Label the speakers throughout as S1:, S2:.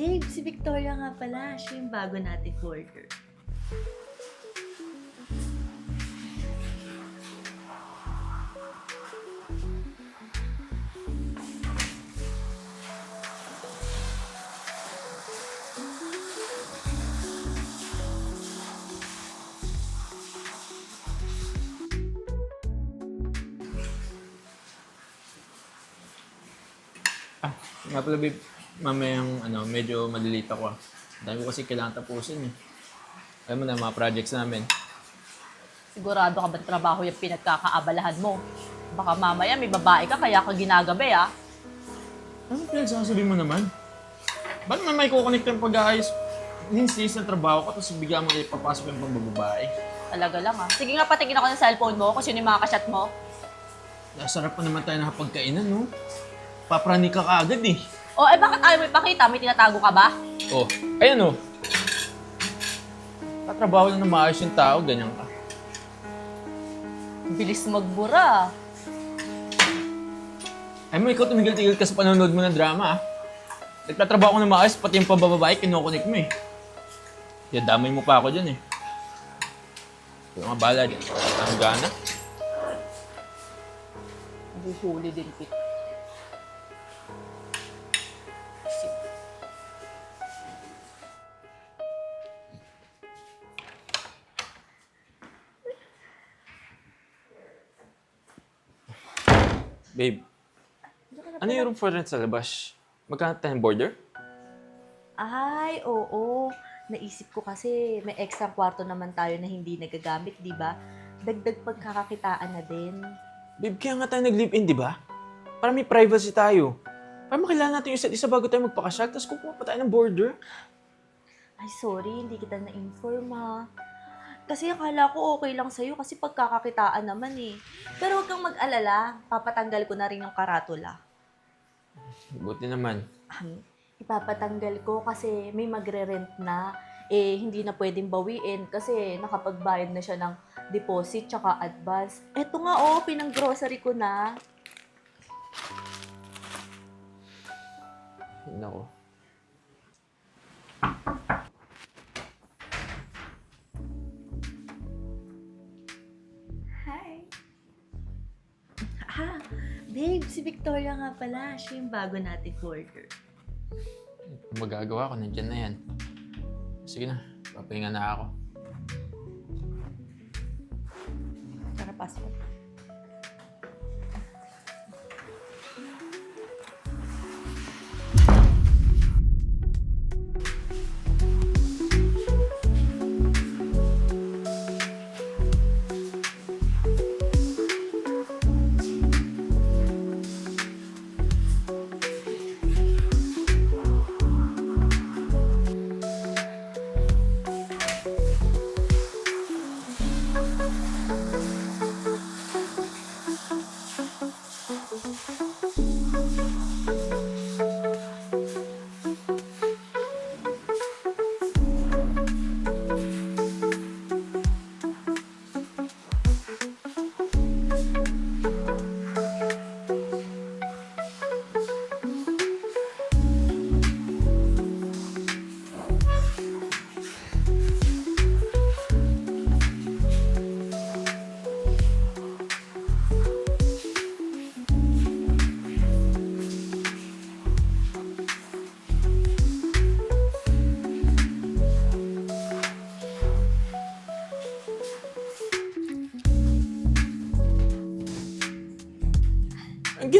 S1: Babe, si Victoria nga pala. Siya yung bago nating worker.
S2: Ah, nga pala babe, mamayang ano, medyo malilita ah. Dami ko kasi kailangan tapusin eh. Alam mo na, mga projects namin.
S3: Sigurado ka ba trabaho yung pinagkakaabalahan mo? Baka mamaya may babae ka kaya ka ginagabi ah.
S2: Ano pinagsasabi mo naman? Ba't naman may kukonect yung pag-aayos? Ninstis na trabaho ko, tapos bigla mo ipapasok yung pambababae.
S3: Talaga lang ah. Sige nga patingin ako ng cellphone mo kung sino yung mga kasyat mo.
S2: Nasarap pa naman tayo nakapagkainan, no? Paprani ka kaagad eh.
S3: O eh bakit ayaw mo ipakita? May tinatago ka ba?
S2: Oh, ayan oh. Tatrabaho lang na maayos yung tao, ganyan ka.
S3: Bilis magbura.
S2: Ay mo, ikaw tumigil-tigil ka sa panonood mo ng drama, ah. Nagtatrabaho ko na maayos, pati yung pambababae, kinukunik mo eh. Kaya damay mo pa ako dyan eh. Yung nga bala dyan. Ang gana.
S3: Nahuhuli din kita.
S2: Babe, ano yung room for rent sa labas? Magkano tayo ng border?
S1: Ay, oo. Naisip ko kasi may extra kwarto naman tayo na hindi nagagamit, di ba? Dagdag pagkakakitaan na din.
S2: Babe, kaya nga tayo nag-live-in, di ba? Para may privacy tayo. Para makilala natin yung isa't isa bago tayo magpakasyal, tapos kukuha pa tayo ng border.
S1: Ay, sorry, hindi kita na-inform ha. Kasi akala ko okay lang sa'yo kasi pagkakakitaan naman eh. Pero huwag kang mag-alala, papatanggal ko na rin yung karatula.
S2: Buti naman.
S1: Um, ipapatanggal ko kasi may magre-rent na. Eh, hindi na pwedeng bawiin kasi nakapagbayad na siya ng deposit tsaka advance. Eto nga oh, pinang-grocery ko na.
S2: Nako.
S1: Babe, si Victoria nga pala. Siya yung bago nating worker.
S2: Magagawa ko, nandyan na yan. Sige na, papahinga na ako.
S1: Tara, pasok.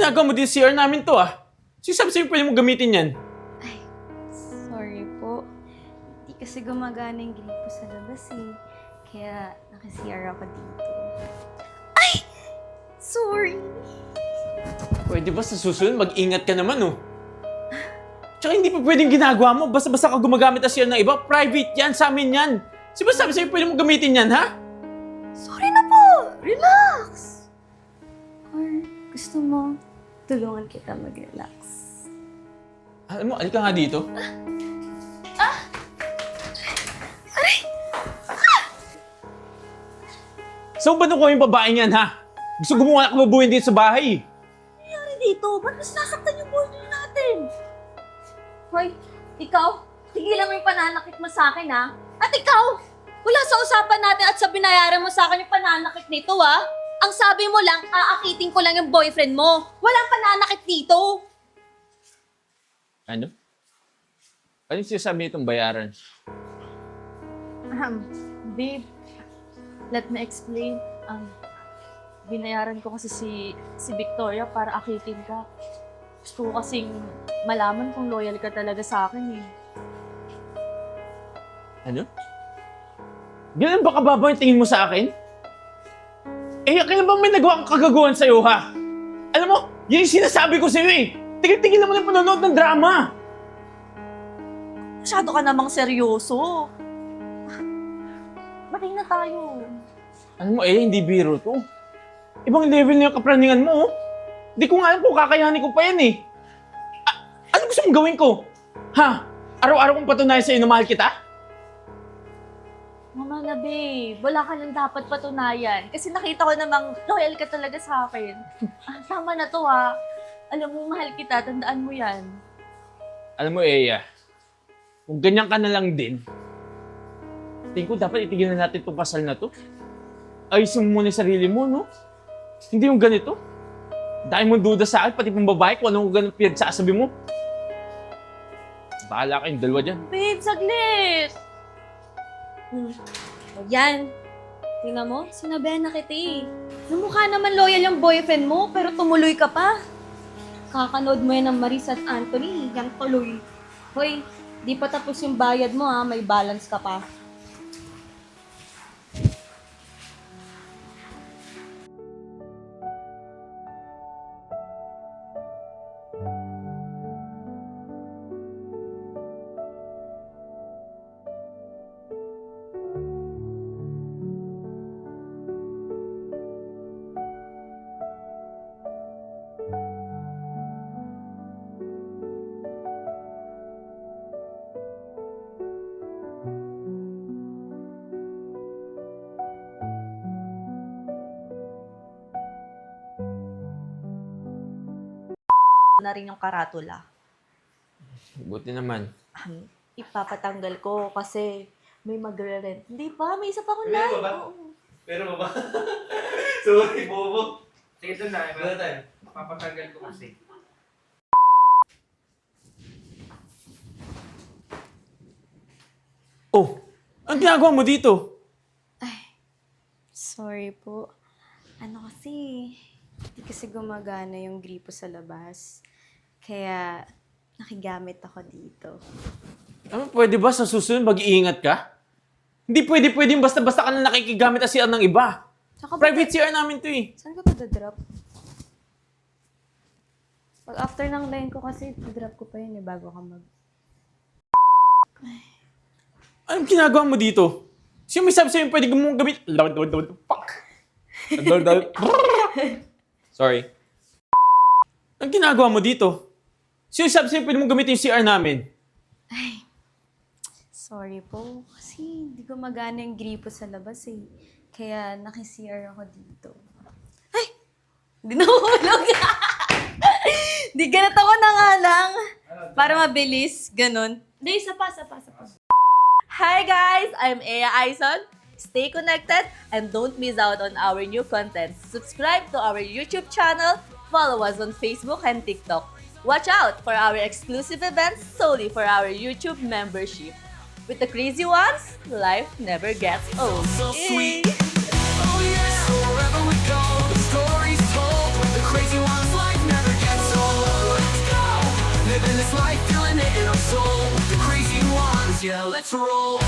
S2: Ginagawa mo din CR namin to ah. Sino sabi sa'yo pwede mo gamitin yan?
S4: Sorry po. Hindi kasi gumagana yung gripo sa labas eh. Kaya naka-CR ako dito. Ay! Sorry!
S2: Pwede ba sa susunod mag-ingat ka naman oh. Tsaka hindi pa pwedeng ginagawa mo. Basta-basta ka gumagamit ng CR ng iba. Private yan, sa amin yan. Sino ba sabi sa'yo pwede mo gamitin yan ha?
S4: Sorry na po! Relax! Gusto mo, tulungan kita mag-relax.
S2: Alam mo, alika nga dito. Saan ba nakuha yung babaeng yan, ha? Gusto gumawa ng kababuhin dito sa bahay.
S1: nangyari dito? Ba't mas nasaktan yung border natin?
S4: Hoy, Ikaw, tigilan mo yung pananakit mo sa akin, ha? At ikaw, wala sa usapan natin at sa binayaran mo sa akin yung pananakit nito, ha? Ang sabi mo lang, aakitin ko lang yung boyfriend mo. Walang pananakit dito.
S2: Ano? Ano yung sinasabi nitong bayaran?
S1: Ahem, babe, let me explain. Um, binayaran ko kasi si, si Victoria para akitin ka. Gusto ko kasing malaman kung loyal ka talaga sa akin eh.
S2: Ano? Ganun ba kababa yung tingin mo sa akin? Eh, kailan ba may nagawa kang kagaguhan sa'yo, ha? Alam mo, yun yung sinasabi ko sa'yo eh. Tigil-tigil naman ang panonood ng drama.
S1: Masyado ka namang seryoso. Mating na tayo.
S2: Alam mo, eh, hindi biro to. Ibang level na yung kapraningan mo, oh. Hindi ko nga alam kung kakayanin ko pa yan eh. A- ano gusto mong gawin ko? Ha? Araw-araw kong patunayan sa'yo na mahal kita?
S1: Mama na babe, wala ka nang dapat patunayan. Kasi nakita ko namang loyal ka talaga sa akin. Ah, tama na to ha. Alam mo, mahal kita. Tandaan mo yan.
S2: Alam mo, Eya, kung ganyan ka na lang din, tingin ko dapat itigil na natin itong kasal na to. Ayusin mo muna yung sarili mo, no? Hindi yung ganito. Dahil mo duda sa akin, pati pang babae, kung anong ganun pinagsasabi mo. Bahala kayong dalawa dyan.
S1: Babe, saglit!
S4: Hmm. O yan. Tingnan mo, sinabihan na kita eh. Namukha naman loyal yung boyfriend mo, pero tumuloy ka pa. Kakanood mo yan ng Marisa at Anthony, yan tuloy. Hoy, di pa tapos yung bayad mo ha, may balance ka pa.
S1: Na rin yung karatula.
S2: Buti naman.
S1: Um, ipapatanggal ko kasi may magre-rent. Hindi pa, may isa pa akong
S5: Meron
S1: live.
S5: ba?
S1: Oo.
S5: Pero ba? Sorry, bobo.
S6: Sige, doon na.
S5: Wala tayo.
S6: Papatanggal ko kasi.
S2: Oh, ang ginagawa mo dito?
S4: Sorry po. Ano kasi, hindi kasi gumagana yung gripo sa labas. Kaya, nakigamit ako dito.
S2: Ano, pwede ba sa susunod mag-iingat ka? Hindi pwede pwede yung basta-basta ka na nakikigamit ang CR ng iba.
S4: Tsaka ba-
S2: Private CR namin to eh.
S4: Saan ka pa drop Pag after ng line ko kasi, drop ko pa yun eh, bago ka mag...
S2: Anong ginagawa mo dito? Sino may sabi sa'yo pwede mong gamit? Lord, Lord, Lord, fuck. Lord, Lord. Sorry. Anong ginagawa mo dito? Sino sabi sa'yo pwede mong gamitin yung CR namin?
S4: Sorry po, kasi hindi gumagana yung gripo sa labas eh. Kaya naki-CR ako dito. Ay! Hindi na hulog. Di ganit ako na nga lang. Para mabilis, ganun. Hindi, isa pa, isa pa, isa pa.
S3: Hi guys, I'm Ea Aison. Stay connected and don't miss out on our new content. Subscribe to our YouTube channel, follow us on Facebook and TikTok. Watch out for our exclusive events solely for our YouTube membership. With the crazy ones, life never gets old.
S7: so eh.
S3: sweet.
S7: Oh yeah, wherever we go, the story's told. The crazy ones, life never gets old. Let's go, living this life, feeling it in our soul. The crazy ones, yeah, let's roll.